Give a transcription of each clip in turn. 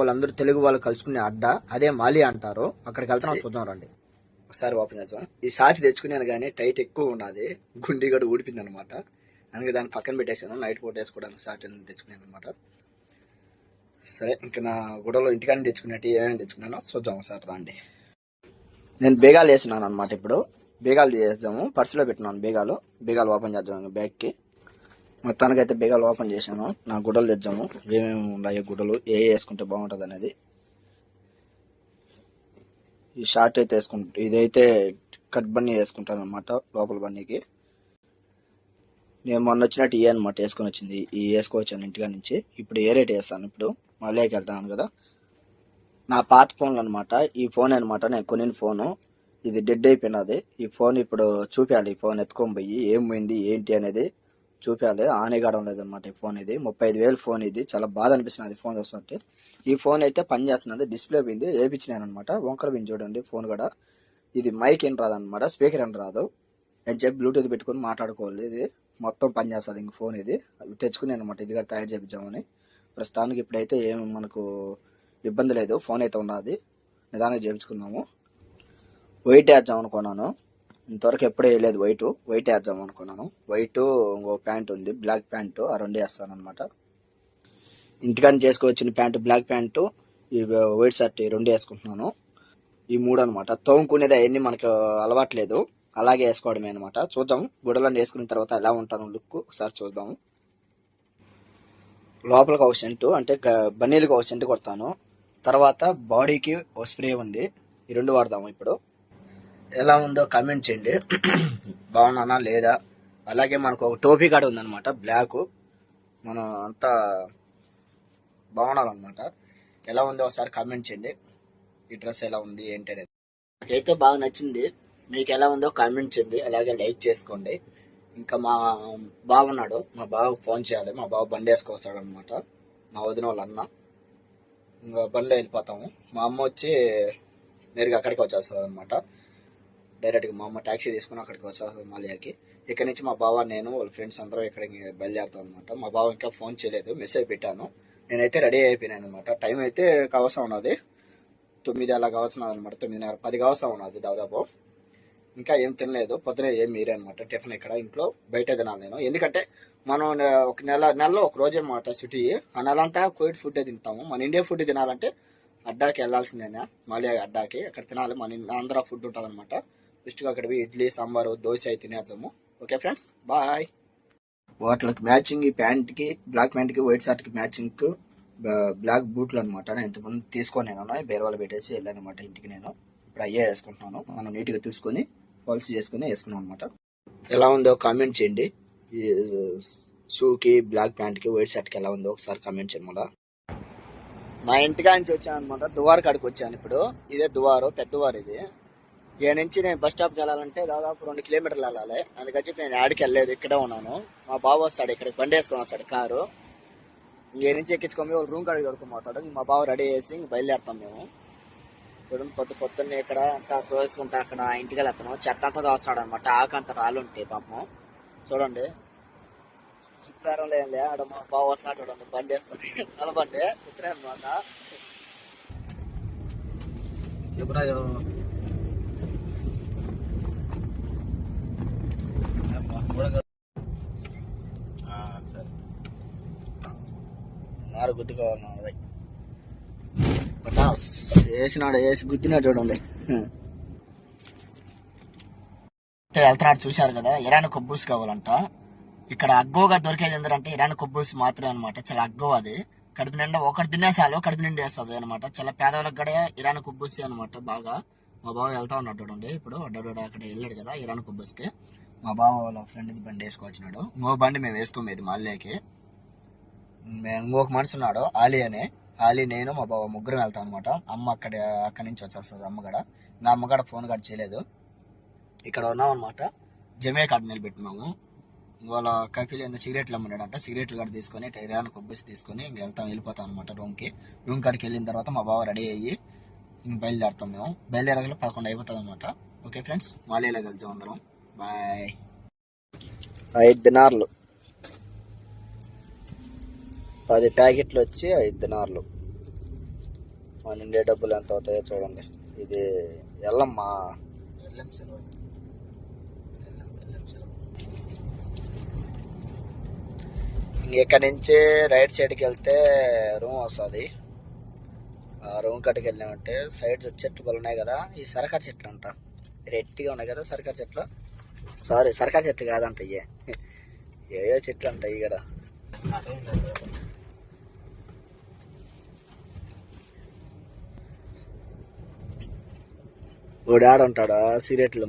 వాళ్ళందరూ తెలుగు వాళ్ళు కలుసుకునే అడ్డ అదే మాలి అంటారు అక్కడికి వెళ్తాం చూద్దాం రండి. ఒకసారి ఓపెన్ చేద్దాం. ఈ సాటి తెచ్చుకున్నాను కానీ టైట్ ఎక్కువ ఉన్నది గుండి గడు ఊడిపోయింది అనమాట అందుకే దాన్ని పక్కన పెట్టేశాను నైట్ పూట వేసుకోవడానికి సాటి తెచ్చుకున్నాను అనమాట సరే ఇంకా నా గుడలో ఇంటికాని తెచ్చుకున్నట్టు ఏమేమి తెచ్చుకున్నానో చూద్దాం ఒకసారి రండి. నేను బేగాలు వేసినాను అనమాట ఇప్పుడు. బేగాలు చేద్దాము పర్సులో పెట్టినాను బేగాలు. బేగాలు ఓపెన్ చేద్దాం బ్యాగ్కి. మొత్తానికైతే బిగాలు ఓపెన్ చేశాను. నా గుడ్డలు తెచ్చాము. ఏమేమి ఉన్నాయి గుడ్డలు ఏ వేసుకుంటే బాగుంటుంది అనేది. ఈ షార్ట్ అయితే వేసుకుంటా ఇదైతే కట్ బన్నీ వేసుకుంటాను అనమాట లోపల బన్నీకి. నేను మొన్న వచ్చినట్టు ఈ అనమాట వేసుకొని వచ్చింది. ఈ వేసుకోవచ్చాను ఇంటికా నుంచి. ఇప్పుడు ఏ రేట్ వేస్తాను ఇప్పుడు? మళ్ళీకి వెళ్తాను కదా. నా పాత ఫోన్లు అనమాట ఈ ఫోన్ అనమాట నేను కొనిన ఫోను. ఇది డెడ్ అయిపోయినది. ఈ ఫోన్ ఇప్పుడు చూపించాలి ఈ ఫోన్ ఎత్తుకొని పోయి ఏం పోయింది ఏంటి అనేది. చూపించాలి ఆనే కావడం లేదన్నమాట ఈ ఫోన్ ఇది. ముప్పై ఐదు వేలు ఫోన్ ఇది. చాలా బాధ అనిపిస్తుంది ఫోన్ చూస్తుంటే. ఈ ఫోన్ అయితే పని చేస్తున్నది డిస్ప్లే పోయింది వేపించినాను అనమాట వంకర పిన్ చూడండి ఫోన్ కూడా. ఇది మైక్ ఏం రాదనమాట స్పీకర్ ఏం రాదు. అని చెప్పి బ్లూటూత్ పెట్టుకొని మాట్లాడుకోవాలి. ఇది మొత్తం పని చేస్తుంది ఇంక ఫోన్ ఇది. తెచ్చుకునే అనమాట ఇది కూడా తయారు చేయించామని ప్రస్తుతానికి ఇప్పుడైతే ఏం మనకు ఇబ్బంది లేదు. ఫోన్ అయితే ఉన్నది నిదానంగా చేయించుకున్నాము వెయిట్ చేద్దాం అనుకున్నాను. ఇంతవరకు ఎప్పుడూ వేయలేదు. వైట్ వైట్ వేద్దాం అనుకున్నాను. వైట్ ఇంకో ప్యాంట్ ఉంది. బ్లాక్ ప్యాంటు ఆ రెండు వేస్తాను అనమాట ఇంటికాని చేసుకోవచ్చిన ప్యాంటు బ్లాక్ ప్యాంటు ఈ వైట్ షర్ట్ ఈ రెండు వేసుకుంటున్నాను. ఈ మూడు అనమాట తోముకునేది అవన్నీ మనకు అలవాట్లేదు. అలాగే వేసుకోవడమే అనమాట చూద్దాం. గుడలను వేసుకున్న తర్వాత ఎలా ఉంటాను లుక్ ఒకసారి చూద్దాము లోపలికి ఒక సెంటు అంటే బన్నీలకు ఒక సెంటు కొడతాను. తర్వాత బాడీకి ఒక స్ప్రే ఉంది. ఈ రెండు వాడదాము ఇప్పుడు. ఎలా ఉందో కమెంట్ చేయండి. బాగున్నానా? లేదా? అలాగే మనకు ఒక టోపీ కాడ ఉందన్నమాట బ్లాక్. మనం అంతా బాగుండాలన్నమాట ఎలా ఉందో ఒకసారి కమెంట్ చేయండి. ఈ డ్రెస్ ఎలా ఉంది ఏంటి అనేది. నాకైతే బాగా నచ్చింది. మీకు ఎలా ఉందో కామెంట్ చేయండి. అలాగే లైక్ చేసుకోండి. ఇంకా మా బావ ఉన్నాడు మా బావకు ఫోన్ చేయాలి. మా బావ బండి వేసుకొస్తాడు అనమాట మా వదిన వాళ్ళ అన్న. ఇంకా బండిలో వెళ్ళిపోతాము మా అమ్మ వచ్చి నేరుగా అక్కడికి వచ్చేస్తుంది అనమాట డైరెక్ట్గా మా అమ్మ ట్యాక్సీ తీసుకుని అక్కడికి వచ్చేస్తుంది మాలియాకి. ఇక్కడ నుంచి మా బావ నేను వాళ్ళ ఫ్రెండ్స్ అందరూ ఇక్కడికి బయలుదేరుతాం అనమాట మా బావ ఇంకా ఫోన్ చేయలేదు మెసేజ్ పెట్టాను. నేనైతే రెడీ అయిపోయినాను అనమాట టైం అయితే కావసం ఉన్నది. తొమ్మిది అలా కావసం అనమాట తొమ్మిదిన్నర పది కావసం ఉన్నది దాదాపు. ఇంకా ఏం తినలేదు. పొద్దున ఏం మీరే అనమాట టిఫిన్ ఇక్కడ ఇంట్లో బయట తినాలి నేను. ఎందుకంటే మనం ఒక నెల నెలలో ఒక రోజే అనమాట సిటీ. ఆ నెల అంతా కోవిడ్ ఫుడ్ తింటాము. మన ఇండియా ఫుడ్ తినాలంటే అడ్డాకి వెళ్ళాల్సిందేనా? మళ్ళీ అడ్డాకి. అక్కడ తినాలి. మన ఆంధ్ర ఫుడ్ ఉంటుంది అనమాట ఫస్ట్గా అక్కడ ఇడ్లీ సాంబారు దోశ అయి తినేద్దాము. ఓకే ఫ్రెండ్స్ బాయ్ వాటికి మ్యాచింగ్ ఈ ప్యాంట్కి బ్లాక్ ప్యాంట్కి వైట్ షర్ట్కి మ్యాచింగ్ బ్లాక్ బూట్లు అనమాట నేను ఇంతకుముందు తీసుకొని నేను బేరవాళ్ళు పెట్టేసి వెళ్ళాను అనమాట ఇంటికి నేను. ఇప్పుడు అయ్యే వేసుకుంటున్నాను. మనం నీట్గా తీసుకొని పాలసీ చేసుకుని వేసుకున్నాం అనమాట ఎలా ఉందో కామెంట్ చేయండి. ఈ షూకి బ్లాక్ ప్యాంట్కి వైట్ షర్ట్కి ఎలా ఉందో ఒకసారి కామెంట్ చేయండి మళ్ళా. మా ఇంటికా నుంచి వచ్చాను అనమాట దువారు కాడికి వచ్చాను ఇప్పుడు. ఇదే దువారు పెద్దవారు ఇది. ఇక నుంచి నేను బస్ స్టాప్కి వెళ్ళాలంటే దాదాపు రెండు కిలోమీటర్లు వెళ్ళాలి. అందుకని చెప్పి నేను ఆడికి వెళ్ళలేదు ఇక్కడే ఉన్నాను. మా బావ వస్తాడు ఇక్కడికి బండి వేసుకొని వస్తాడు కారు. ఇంకే నుంచి ఎక్కించుకొని వాళ్ళు రూమ్ కాడికి దొరుకుని పోతాడు. మా బావ రెడీ చేసి బయలుదేరుతాం మేము. చూడండి పొద్దు పొద్దున్నే ఇక్కడ అంతా తోసుకుంటా అక్కడ ఇంటికి వెళ్తాము చెత్త అంతా దోస్తాడు అనమాట ఆకంత రాళ్ళు ఉంటాయి పాపం. చూడండి. శుక్రవారం లేదులే ఆడ మా బావ వస్తున్నాడు చూడండి బండి వేసుకొని నలబండి ఇక్కడే అనమాట చెప్పురా నారు గుద్దుకోవాలి పటాస్ వేసినాడు వేసి గుద్దినాడు చూడండి. అయితే వెళ్తున్నాడు చూశారు కదా ఇరాన్ కొబ్బూస్ కావాలంట. ఇక్కడ అగ్గోగా దొరికేది ఎందుకంటే ఇరాన్ కొబ్బూస్ మాత్రమే అనమాట చాలా అగ్గో అది. కడుపు నిండా ఒకటి తినేసాలు కడుపు నిండా వేస్తుంది అనమాట చాలా పేదవాళ్ళకి కూడా ఇరాన్ కొబ్బూస్ అనమాట బాగా. మా బావ వెళ్తా ఉన్నాడు చూడండి. ఇప్పుడు అడ్డాడు అక్కడ వెళ్ళాడు కదా ఇరాన్ కొబ్బూస్కి. మా బావ వాళ్ళ ఫ్రెండ్ బండి వేసుకొచ్చినాడు. ఇంకో బండి మేము వేసుకోమేది మళ్ళీకి ఇంకొక మనిషి ఉన్నాడు ఆలీ అని. ఆలీ నేను మా బావ ముగ్గురం వెళ్తాం అనమాట అమ్మ అక్కడ అక్కడి నుంచి వచ్చేస్తుంది అమ్మగడ. నా ఇంకా ఫోన్ కాడ చేయలేదు. ఇక్కడ ఉన్నాం అనమాట జమే కార్డు నిలబెట్టినాము వాళ్ళ కఫీలు ఏదో సిగరెట్లు అమ్మన్నాడంట. సిగరెట్లు కూడా తీసుకొని టైరాన్ కొబ్బరి తీసుకొని ఇంక వెళ్తాం వెళ్ళిపోతాం అనమాట రూమ్కి రూమ్ కాడికి వెళ్ళిన తర్వాత మా బావ రెడీ అయ్యి ఇంక బయలుదేరుతాం మేము. బయలుదేరగల పదకొండు అయిపోతుంది అనమాట ఓకే ఫ్రెండ్స్ మాలేలో కలిసి అందరం. బాయ్. ఐదు దినార్లు. పది ప్యాకెట్లు వచ్చి ఐదు దినార్లు. మన ఇండియా డబ్బులు ఎంత అవుతాయో చూడండి. ఇది ఎల్లమ్మ. ఇక్కడ నుంచి రైట్ సైడ్కి వెళ్తే రూమ్ వస్తుంది. ఆ రూమ్ కట్టుకు వెళ్ళామంటే సైడ్ చెట్లు పలు ఉన్నాయి కదా ఈ సరకారు చెట్లు అంట. రెట్టిగా ఉన్నాయి కదా సరకారు చెట్లు. సారీ సరకారు చెట్లు కాదంట ఇయ్యే. ఏయో చెట్లు అంట ఇక్కడ కదా ఓడి ఆడుంటాడా సిగరెట్లు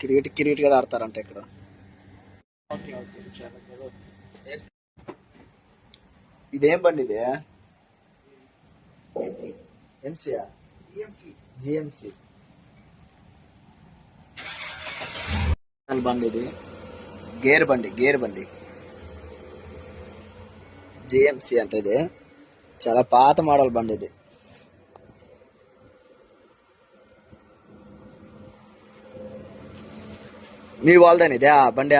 క్రికెట్ క్రికెట్ కూడా ఆడతారంట ఇక్కడ. ఇదేం బండి ఇది? ఎంసీయా? జిఎంసి. బండి ఇది. గేర్ బండి గేర్ బండి. జిఎంసి అంటే ఇది. చాలా పాత మోడల్ బండి ఇది. మీ వాళ్ళదని ఇదే ఆ బండి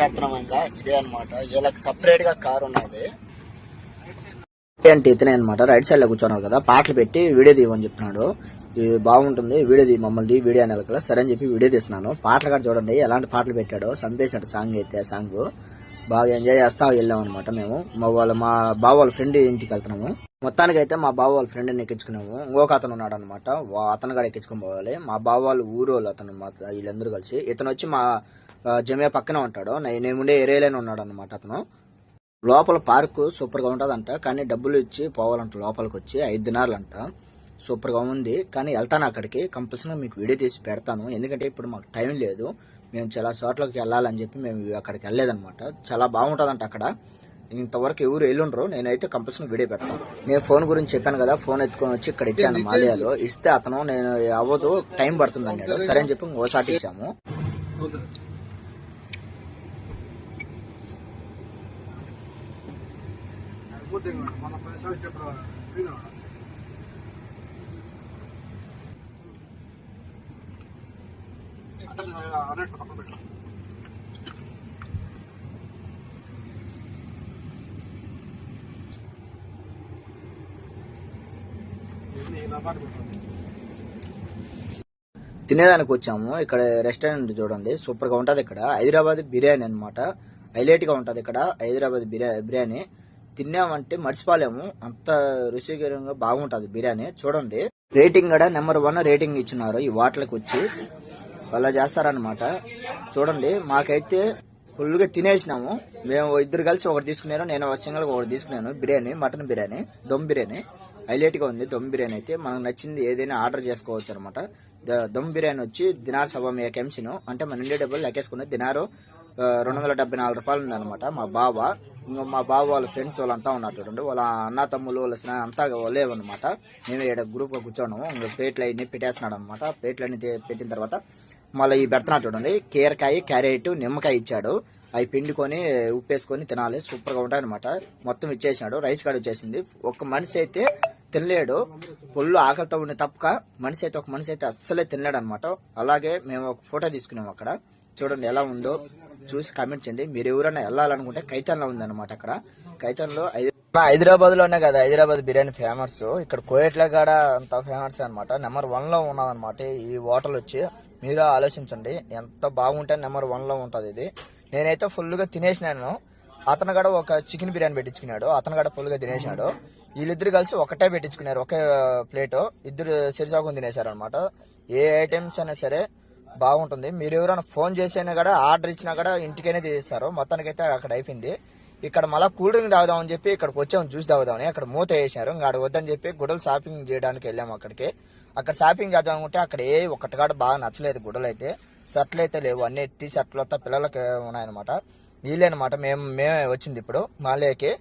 చేస్తున్నాం ఇంకా ఇదే అనమాట వీళ్ళకి సపరేట్గా కార్ ఉన్నది. అంటే ఇతనే అనమాట రైట్ సైడ్లో కూర్చున్నారు కదా పాటలు పెట్టి వీడియో తీయమని చెప్తున్నాడు. ఇది బాగుంటుంది వీడియో తీ మమ్మల్ని వీడియో అనేది కదా సరే అని చెప్పి వీడియో తీస్తున్నాను. పాటలు కూడా చూడండి ఎలాంటి పాటలు పెట్టాడో సంపేశాడు సాంగ్ అయితే ఆ సాంగ్ బాగా ఎంజాయ్ చేస్తా వెళ్ళాం అనమాట మేము. మా వాళ్ళ మా బావ వాళ్ళ ఫ్రెండ్ ఇంటికి వెళ్తున్నాము. మొత్తానికి అయితే మా బావ వాళ్ళ ఫ్రెండ్ని ఎక్కించుకున్నాము. ఇంకొక అతను ఉన్నాడు అనమాట అతను కూడా ఎక్కించుకొని పోవాలి. మా బావ వాళ్ళు ఊరు వాళ్ళు అతను వీళ్ళందరూ కలిసి. ఇతను వచ్చి మా జమియా పక్కనే ఉంటాడు. నేను ఉండే ఏరియాలోనే ఉన్నాడు అనమాట అతను. లోపల పార్క్ సూపర్గా ఉంటదంట. కానీ డబ్బులు ఇచ్చి పోవాలంట లోపలికి వచ్చి. ఐదు దినాలు అంట సూపర్గా ఉంది. కానీ వెళ్తాను అక్కడికి. కంపల్సరీగా మీకు వీడియో తీసి పెడతాను. ఎందుకంటే ఇప్పుడు మాకు టైం లేదు. మేము చాలా చోట్లకి వెళ్ళాలని చెప్పి మేము అక్కడికి వెళ్ళలేదన్నమాట. చాలా బాగుంటుందంట అక్కడ. ఇంతవరకు ఎవరు వెళ్ళుండ్రు నేనైతే కంపల్సరీ వీడియో పెడతాను నేను ఫోన్ గురించి చెప్పాను కదా ఫోన్ ఎత్తుకొని వచ్చి ఇక్కడ ఇచ్చాను మాలియాలో. ఇస్తే అతను నేను అవ్వదు టైం పడుతుంది అన్నాడు. సరే అని చెప్పి ఇంకోసారి ఇచ్చాము. అన్నట్టు పక్కన పెట్టు ఇది నా పాట పెట్టు తినేదానికి వచ్చాము. ఇక్కడ రెస్టారెంట్ చూడండి. సూపర్గా ఉంటది ఇక్కడ. హైదరాబాద్ బిర్యానీ అన్నమాట. హైలైట్గా ఉంటది ఇక్కడ. హైదరాబాద్ బిర్యానీ. తిన్నామంటే మర్చిపోలేము. అంత రుచికరంగా బాగుంటది బిర్యానీ. చూడండి. రేటింగ్ కూడా నెంబర్ వన్ రేటింగ్ ఇచ్చినారు ఈ వాటర్కి వచ్చి. అలా చేస్తారనమాట చూడండి. మాకైతే ఫుల్గా తినేసినాము. మేము ఇద్దరు కలిసి ఒకటి తీసుకున్నాను నేను సింగల్ ఒకటి తీసుకున్నాను. బిర్యానీ మటన్ బిర్యానీ దమ్ బిర్యానీ. హైలైట్గా ఉంది దమ్ బిర్యానీ అయితే. మనకు నచ్చింది ఏదైనా ఆర్డర్ చేసుకోవచ్చు అనమాట దమ్ బిర్యానీ వచ్చి దినార్ సభ మేక ఎంసిను అంటే మన ఇండియా డబ్బులు లెక్కేసుకుని దినారు రెండు వందల డెబ్బై నాలుగు రూపాయలు ఉందన్నమాట మా బావ. ఇంకా మా బావ వాళ్ళ ఫ్రెండ్స్ వాళ్ళంతా ఉన్నట్టు వాళ్ళ అన్న తమ్ములు వాళ్ళ స్నేహం అంతా లేవన్నమాట మేము ఇక్కడ గ్రూప్గా కూర్చోన్నాము ఇంకా ప్లేట్లు అన్ని పెట్టేస్తున్నాడు అనమాట ప్లేట్లు అన్ని పెట్టిన తర్వాత మళ్ళీ ఈ పెడుతున్నాడు చూడండి. కీరకాయ క్యారెట్ నిమ్మకాయ ఇచ్చాడు. అవి పిండుకొని ఉప్పేసుకొని తినాలి. సూపర్గా ఉంటాయి అనమాట మొత్తం ఇచ్చేసినాడు. రైస్ కార్డ్ వచ్చేసింది. ఒక మనిషి అయితే తినలేడు. పొల్లు ఆకలితో ఉండే తప్పక మనిషి అయితే ఒక మనిషి అయితే అస్సలే తినలేడు అనమాట అలాగే మేము ఒక ఫోటో తీసుకున్నాం అక్కడ. చూడండి ఎలా ఉందో. చూసి కామెంట్ చేయండి. మీరు ఎవరైనా వెళ్ళాలనుకుంటే కైతాన్లో ఉందన్నమాట అక్కడ. కైతాన్లో హైదరాబాద్లోనే కదా హైదరాబాద్ బిర్యానీ ఫేమస్. ఇక్కడ కోయట్ల కాడ అంత ఫేమస్ అనమాట నెంబర్ వన్లో ఉన్నదన్నమాట ఈ హోటల్ వచ్చి. మీరు ఆలోచించండి. ఎంత బాగుంటే నెంబర్ వన్లో ఉంటది ఇది. నేనైతే ఫుల్గా తినేసినాను. అతను కూడా ఒక చికెన్ బిర్యానీ పెట్టించుకున్నాడు. అతను కూడా ఫుల్గా తినేసినాడు. వీళ్ళిద్దరు కలిసి ఒకటే పెట్టించుకున్నారు ఒకే ప్లేట్. ఇద్దరు సిరిసాకుని తినేశారు అనమాట ఏ ఐటమ్స్ అయినా సరే బాగుంటుంది. మీరు ఎవరైనా ఫోన్ చేసినా కూడా ఆర్డర్ ఇచ్చినా కూడా ఇంటికైనా తీసేస్తారు. మొత్తానికైతే అక్కడ అయిపోయింది. ఇక్కడ మళ్ళీ కూల్ డ్రింక్ తాగుదామని చెప్పి ఇక్కడికి వచ్చాము జ్యూస్ తాగుదామని. అక్కడ మూత వేసారు. ఇంకా వద్దని చెప్పి గుడలు షాపింగ్ చేయడానికి వెళ్ళాము అక్కడికి. అక్కడ షాపింగ్ చేద్దాం అనుకుంటే అక్కడ ఏ ఒక్కటి కాడ బాగా నచ్చలేదు గుడలు అయితే షర్ట్లు అయితే లేవు. అన్ని టీ షర్ట్లు అంతా పిల్లలకి ఉన్నాయన్నమాట. వీళ్ళేనమాట. మేము మేమే వచ్చింది ఇప్పుడు. మాలేకి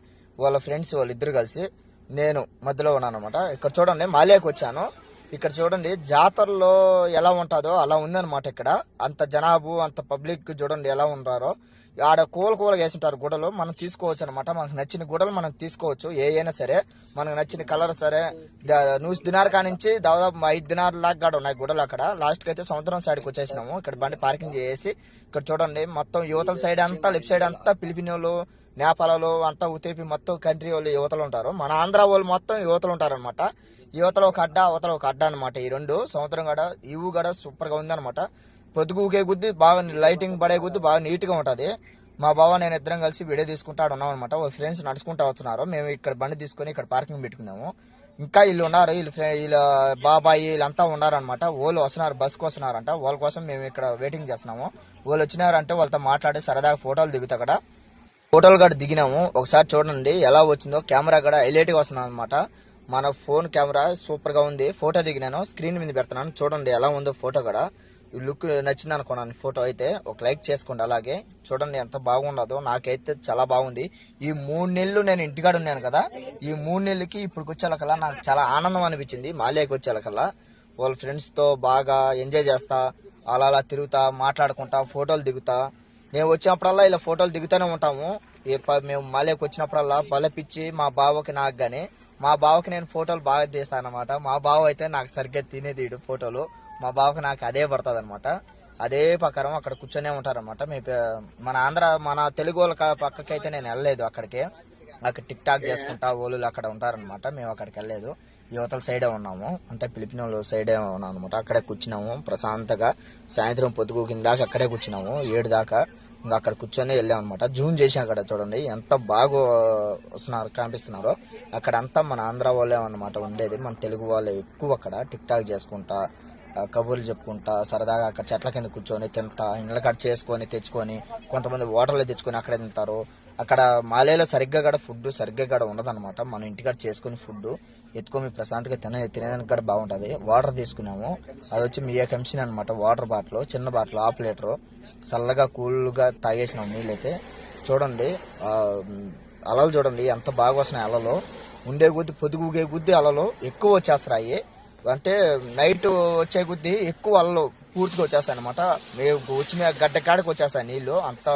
వాళ్ళ ఫ్రెండ్స్ వాళ్ళిద్దరు కలిసి నేను మధ్యలో ఉన్నాను అనమాట ఇక్కడ చూడండి మాలేకి వచ్చాను. ఇక్కడ చూడండి జాతరలో ఎలా ఉంటుందో అలా ఉందన్నమాట ఇక్కడ. అంత జనాభు అంత పబ్లిక్ చూడండి ఎలా ఉంటారో ఆడ కూల కూల వేసింటారు గుడలు మనం తీసుకోవచ్చు అనమాట మనకు నచ్చిన గుడలు మనం తీసుకోవచ్చు ఏ అయినా సరే. మనకు నచ్చిన కలర్ సరే. ద- నూసి దినార్ కానించి దాదాపు ఐదు దినార్ లాగా ఉన్నాయి గుడలు అక్కడ. లాస్ట్కి అయితే సముద్రం సైడ్కి వచ్చేసినాము. ఇక్కడ బండి పార్కింగ్ చేసి. ఇక్కడ చూడండి మొత్తం యువతల సైడ్ అంతా లెఫ్ట్ సైడ్ అంతా ఫిలిపినోళ్ళు నేపాలలో అంతా ఉతేపి మొత్తం కంట్రీ వాళ్ళు యువతలు ఉంటారు. మన ఆంధ్ర వాళ్ళు మొత్తం యువతలు ఉంటారనమాట యువతలో ఒక అడ్డ అవతల ఒక అడ్డ అనమాట ఈ రెండు. సముద్రం గడ ఇవు గడ సూపర్గా ఉంది అనమాట గుద్ది బాగా లైటింగ్ పడే గుద్ది బాగా నీట్గా మా బావ నేను ఇద్దరం కలిసి వీడియో తీసుకుంటాడు ఉన్నాం అనమాట వాళ్ళ ఫ్రెండ్స్ నడుచుకుంటా వస్తున్నారు. మేము ఇక్కడ బండి తీసుకొని ఇక్కడ పార్కింగ్ పెట్టుకున్నాము. ఇంకా వీళ్ళు ఉన్నారు. వీళ్ళు వీళ్ళ బాబాయి వీళ్ళంతా ఉన్నారనమాట వాళ్ళు వస్తున్నారు బస్కి వస్తున్నారంట. వాళ్ళ కోసం మేము ఇక్కడ వెయిటింగ్ చేస్తున్నాము. వాళ్ళు వచ్చినారంటే వాళ్ళతో మాట్లాడి సరదాగా ఫోటోలు దిగుతా అక్కడ. హోటల్ కూడా దిగినాము. ఒకసారి చూడండి ఎలా వచ్చిందో. కెమెరా కూడా హైలైట్గా వస్తుంది అనమాట మన ఫోన్ కెమెరా సూపర్గా ఉంది. ఫోటో దిగినాను. స్క్రీన్ మీద పెడుతున్నాను. చూడండి ఎలా ఉందో ఫోటో కూడా. ఈ లుక్ నచ్చింది అనుకున్నాను ఫోటో అయితే. ఒక లైక్ చేసుకోండి అలాగే. చూడండి ఎంత బాగుండదో నాకైతే చాలా బాగుంది. ఈ మూడు నెలలు నేను ఇంటికాడ ఉన్నాను కదా. ఈ మూడు నెలలకి ఇప్పుడు వచ్చేలకల్లా నాకు చాలా ఆనందం అనిపించింది. మాలేకి వచ్చేలకల్లా వాళ్ళ ఫ్రెండ్స్తో బాగా ఎంజాయ్ చేస్తా. అలా అలా తిరుగుతా మాట్లాడుకుంటా ఫోటోలు దిగుతా. నేను వచ్చినప్పుడల్లా ఇలా ఫోటోలు దిగుతూనే ఉంటాము. మేము మాలేకి వచ్చినప్పుడల్లా బలపిచ్చి మా బావకి నాకు కానీ మా బావకి నేను ఫోటోలు బాగా తీసాను అనమాట మా బావ అయితే నాకు సరిగ్గా తినేది ఫోటోలు. మా బావకి నాకు అదే పడుతుంది అనమాట అదే ప్రకారం అక్కడ కూర్చొనే ఉంటారన్నమాట. మీ పే- మన ఆంధ్ర మన తెలుగు వాళ్ళ పక్కకైతే నేను వెళ్ళలేదు అక్కడికి. అక్కడ టిక్ టాక్ చేసుకుంటా వాళ్ళు అక్కడ ఉంటారనమాట మేము అక్కడికి వెళ్ళలేదు. యువతల సైడే ఉన్నాము. అంటే పిలిపిన సైడే ఉన్నాం అనమాట అక్కడే కూర్చున్నాము. ప్రశాంతంగా సాయంత్రం పొద్దుగు కిందాక అక్కడే కూర్చున్నాము. ఏడు దాకా ఇంకా అక్కడ కూర్చొని వెళ్ళాం అనమాట జూమ్ చేసాం అక్కడ చూడండి. ఎంత బాగా వస్తున్నారు కనిపిస్తున్నారో. అక్కడ అంతా మన ఆంధ్ర వాళ్ళే అనమాట ఉండేది. మన తెలుగు వాళ్ళే ఎక్కువ అక్కడ. టిక్ టాక్ చేసుకుంటా కబుర్లు చెప్పుకుంటా సరదాగా అక్కడ చెట్ల కింద కూర్చొని తింటా ఇండ్ల కట్ చేసుకొని తెచ్చుకొని కొంతమంది వాటర్లో తెచ్చుకొని అక్కడే తింటారు. అక్కడ మాలేలో సరిగ్గా కూడా ఫుడ్ సరిగ్గా కూడా ఉండదన్నమాట. మన ఇంటికాడ చేసుకుని ఫుడ్ ఎత్తుకొని ప్రశాంతంగా తినే తినేదానికి కూడా బాగుంటుంది. వాటర్ తీసుకున్నాము. అది వచ్చి మీ కంసిన అనమాట వాటర్ బాటిల్ చిన్న బాటిల్ హాఫ్ లీటరు చల్లగా కూల్గా తాగేసినాం నీళ్ళైతే. చూడండి అలలు చూడండి ఎంత బాగా వస్తున్నాయి అలలు. ఉండే కొద్ది పొదుగుగే కొద్ది అలలు ఎక్కువ వచ్చేస్తాయి అంటే నైట్ వచ్చే కొద్ది ఎక్కువ అలలు పూర్తిగా వచ్చేస్తాయి అనమాట మేము వచ్చిన గడ్డ కాడికి వచ్చేస్తాయి నీళ్ళు. అంత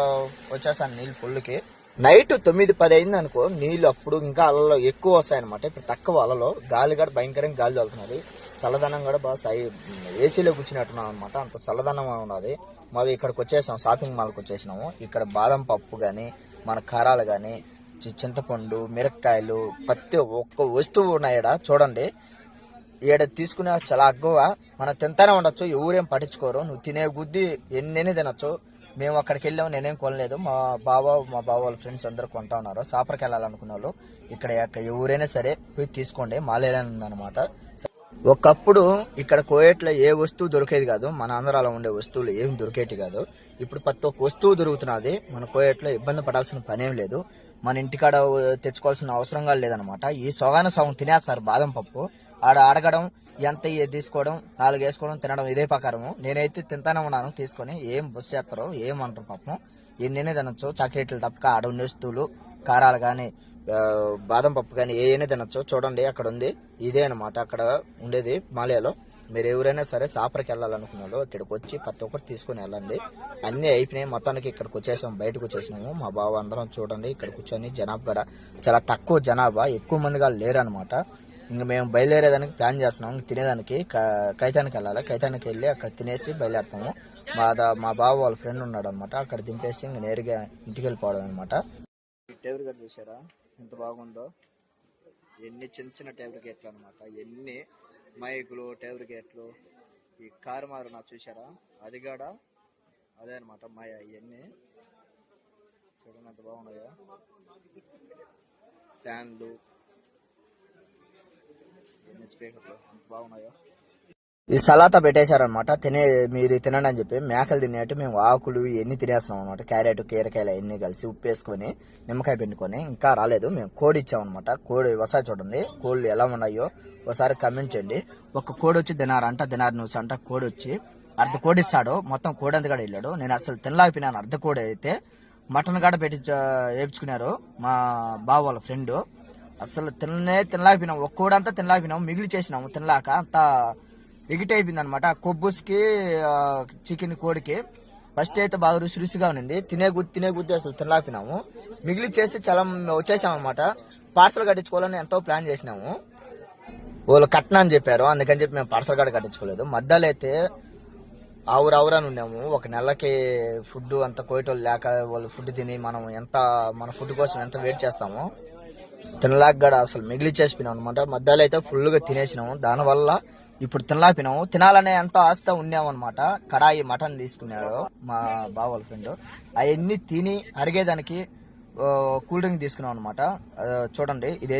వచ్చేస్తాను నీళ్ళు పొల్లుకి. నైట్ తొమ్మిది పది అయింది అనుకో నీళ్ళు అప్పుడు ఇంకా అలలో ఎక్కువ వస్తాయన్నమాట. ఇప్పుడు తక్కువ అలలో. గాలి కూడా భయంకరంగా గాలి చల్లుతున్నది. చల్లదనం కూడా బాగా సై ఏసీలో కూర్చున్నట్టున్నాం అనమాట అంత చల్లదనం ఉన్నది. మాది ఇక్కడికి వచ్చేసాం షాపింగ్ మాల్కి వచ్చేసినాము. ఇక్కడ బాదం పప్పు కానీ మన కారాలు కానీ చింతపండు మిరక్కాయలు ప్రతి ఒక్క వస్తువు ఉన్నాయడ చూడండి. ఈడ తీసుకునే చాలా అగ్గువ మనం తింటానే ఉండొచ్చు. ఎవరేం పట్టించుకోరు. నువ్వు తినే గుద్ది ఎన్నెన్ని తినొచ్చు. మేము అక్కడికి వెళ్ళాము నేనేం కొనలేదు. మా బావ మా బావ వాళ్ళ ఫ్రెండ్స్ అందరూ కొంటా ఉన్నారు. సాపర్కి వెళ్ళాలనుకున్న వాళ్ళు ఇక్కడ ఎవరైనా సరే పోయి తీసుకోండి మాలేలా ఉందన్నమాట ఒకప్పుడు ఇక్కడ కోయేట్లో ఏ వస్తువు దొరికేది కాదు మన ఆంధ్రాలో ఉండే వస్తువులు ఏం దొరికేటి కాదు. ఇప్పుడు ప్రతి ఒక్క వస్తువు దొరుకుతున్నది మన కోయేట్లో ఇబ్బంది పడాల్సిన పనేం లేదు. మన ఇంటికాడ తెచ్చుకోవాల్సిన అవసరంగా లేదనమాట ఈ సొగాన సగం తినేస్తారు బాదం పప్పు. ఆడ అడగడం ఎంత తీసుకోవడం నాలుగు వేసుకోవడం తినడం ఇదే ప్రకారము. నేనైతే తింటానే ఉన్నాను తీసుకొని ఏం బుస్ చేస్తారో ఏం అంటారు పాపం. ఎన్నైనా తినొచ్చు చాక్లెట్లు తప్పక ఆడ ఉండే వస్తువులు కారాలు కానీ బాదం పప్పు కానీ ఏమైనా తినొచ్చు. చూడండి అక్కడ ఉంది. ఇదే అనమాట అక్కడ ఉండేది మాలయాలో మీరు ఎవరైనా సరే సాపర్కి వెళ్ళాలనుకున్న వాళ్ళు ఇక్కడికి వచ్చి ప్రతి ఒక్కరు తీసుకొని వెళ్ళండి. అన్ని అయిపోయినాయి. మొత్తానికి ఇక్కడికి వచ్చేసాం బయటకు వచ్చేసినాము. మా బావ అందరం చూడండి ఇక్కడ కూర్చొని జనాభా కూడా చాలా తక్కువ జనాభా ఎక్కువ మందిగా లేరు అనమాట ఇంకా మేము బయలుదేరేదానికి ప్లాన్ చేస్తున్నాం. తినేదానికి కైతానికి వెళ్ళాలి. కైతానికి వెళ్ళి అక్కడ తినేసి బయలుదేరుతాము. మా దా- మా బావ వాళ్ళ ఫ్రెండ్ ఉన్నాడు అనమాట అక్కడ దింపేసి ఇంక నేరుగా ఇంటికి వెళ్ళిపోవడం అనమాట టేబుల్ కట్ చూసారా ఎంత బాగుందో. ఎన్ని చిన్న చిన్న టేబుల్ గేట్లు అనమాట ఎన్ని మైకులు టేబుల్ గేట్లు. ఈ కారు మారు నా చూసారా అది కూడా? అదే అనమాట మా ఇవన్నీ చూడండి ఎంత బాగున్నాయో. ఫ్యాన్లు ఎంత బాగున్నాయో ఈ సలాతా పెట్టేశారనమాట తినే మీరు తినండి అని చెప్పి మేకలు తినేట్టు మేము ఆకులు ఇవన్నీ తినేస్తున్నాం అనమాట క్యారెట్ కీరకాయలు అవన్నీ కలిసి ఉప్పు వేసుకొని నిమ్మకాయ పిండుకొని ఇంకా రాలేదు. మేము కోడి ఇచ్చామన్నమాట. కోడి ఒకసారి చూడండి. కోళ్ళు ఎలా ఉన్నాయో ఒకసారి కమెంట్ చేయండి. ఒక కోడి వచ్చి దినారు అంట దినారు నువ్వు అంట. కోడి వచ్చి అర్ధ కోడి ఇస్తాడు. మొత్తం కోడి అంతగా వెళ్ళాడు. నేను అసలు తినలేకపోయినాను. అర్ధ కోడి అయితే మటన్ కాడ పెట్టి వేపించుకున్నారు మా బావ వాళ్ళ ఫ్రెండ్ అసలు తిననే తినలేకపోయినాం. ఒక్క అంతా తినలేకపోయినాం. మిగిలి చేసినాము తినలేక. అంత ఎగిట్ అయిపోయింది అనమాట కొబ్బుస్కి చికెన్ కోడికి. ఫస్ట్ అయితే బాగా రుచి రుచిగా ఉన్నింది. తినే గుద్ది తినే గుద్ది అసలు తినలేకపోయినాము. మిగిలి చేసి చాలా వచ్చేసాం అనమాట పార్సల్ కట్టించుకోవాలని ఎంతో ప్లాన్ చేసినాము. వాళ్ళు కట్నా అని చెప్పారు. అందుకని చెప్పి మేము పార్సల్ కార్డు కట్టించుకోలేదు. మధ్యలో అయితే ఆవురు ఆవురని ఉన్నాము. ఒక నెలకి ఫుడ్ అంత కోయటోళ్ళు లేక వాళ్ళు ఫుడ్ తిని మనం ఎంత మన ఫుడ్ కోసం ఎంత వెయిట్ చేస్తామో తినలేక కూడా అసలు మిగిలిచ్చేసిపోయినాం అనమాట మధ్యలో అయితే ఫుల్గా తినేసినాము. దానివల్ల ఇప్పుడు తినలేకపోయినాము. తినాలనే ఎంతో ఆస్త ఉన్నాము అనమాట కడాయి మటన్ తీసుకున్నాడు మా బావ వాళ్ళ ఫ్రెండ్. అవన్నీ తిని అరిగేదానికి కూల్ డ్రింక్ తీసుకున్నాం అనమాట చూడండి ఇదే